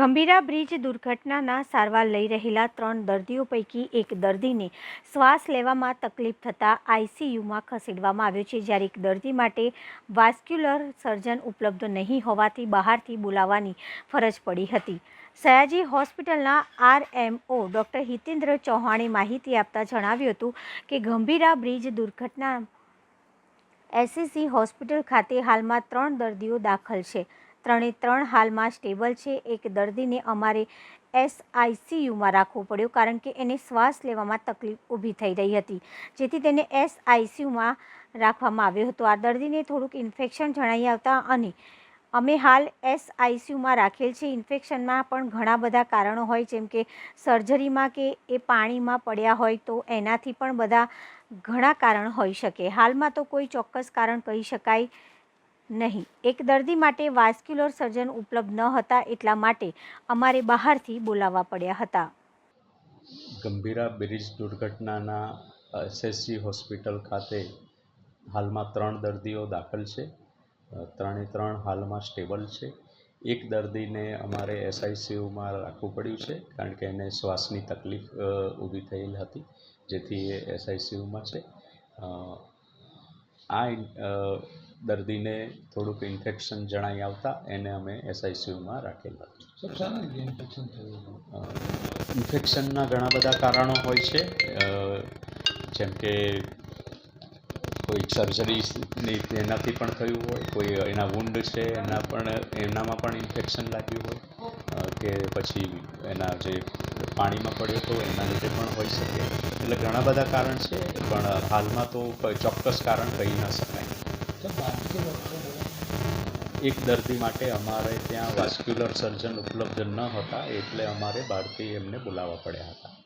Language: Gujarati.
ગંભીરા બ્રિજ દુર્ઘટનાના સારવાર લઈ રહેલા ત્રણ દર્દીઓ પૈકી એક દર્દીને શ્વાસ લેવામાં તકલીફ થતાં આઈસીયુમાં ખસેડવામાં આવ્યો છે, જ્યારે એક દર્દી માટે વાસ્ક્યુલર સર્જન ઉપલબ્ધ નહીં હોવાથી બહારથી બોલાવવાની ફરજ પડી હતી. સયાજી હોસ્પિટલના આરએમઓ ડૉક્ટર હિતેન્દ્ર ચૌહાણે માહિતી આપતા જણાવ્યું હતું કે ગંભીરા બ્રિજ દુર્ઘટના એસસીસી હોસ્પિટલ ખાતે હાલમાં ત્રણ દર્દીઓ દાખલ છે. ત્રણે ત્રણ હાલમાં સ્ટેબલ છે. એક દર્દીને અમારે એસઆઈસીયુમાં રાખવો પડ્યો કારણ કે એને શ્વાસ લેવામાં તકલીફ ઊભી થઈ રહી હતી. જેથી તેને એસઆઈસીયુમાં રાખવામાં આવ્યો હતો. આ દર્દીને થોડુંક ઇન્ફેક્શન જણાઈ આવતા અને અમે હાલ એસઆઈસીયુમાં રાખેલ છે. ઇન્ફેક્શનમાં પણ ઘણા બધા કારણો હોય, જેમ કે સર્જરીમાં કે એ પાણીમાં પડ્યા હોય તો એનાથી પણ બધા ઘણા કારણ હોઈ શકે. હાલમાં તો કોઈ ચોક્કસ કારણ કહી શકાય નહીં. એક દર્દી માટે વાસ્ક્યુલર સર્જન ઉપલબ્ધ ન હતા એટલા માટે અમારે બહારથી બોલાવવા પડ્યા હતા. ગંભીરા બ્રિજ દુર્ઘટનાના એસએસસી હોસ્પિટલ ખાતે હાલમાં ત્રણ દર્દીઓ દાખલ છે. ત્રણે ત્રણ હાલમાં સ્ટેબલ છે. એક દર્દીને અમારે એસઆઈસીયુમાં રાખવું પડ્યું છે કારણ કે એને શ્વાસની તકલીફ ઊભી થયેલ હતી, જેથી એ એસઆઈસીયુમાં છે. આ દર્દીને થોડુંક ઇન્ફેક્શન જણાઈ આવતા એને અમે એસઆઈસીયુમાં રાખેલા? ઇન્ફેક્શનના ઘણા બધા કારણો હોય છે. જેમ કે કોઈ સર્જરીની એનાથી પણ થયું હોય કોઈ એના વુંડ છે એના પણ એનામાં પણ ઇન્ફેક્શન લાગ્યું હોય. કે પછી એના જે પાણીમાં પડ્યો હતો એના લીધે પણ હોઈ શકે. એટલે ઘણા બધા કારણ છે પણ હાલમાં તો ચોક્કસ કારણ કહી ન શકાય. એક દર્દી માટે અમારે ત્યાં વાસ્ક્યુલર સર્જન ઉપલબ્ધ ન હતા, એટલે અમારે બહારથી એમને બોલાવવા પડ્યા હતા.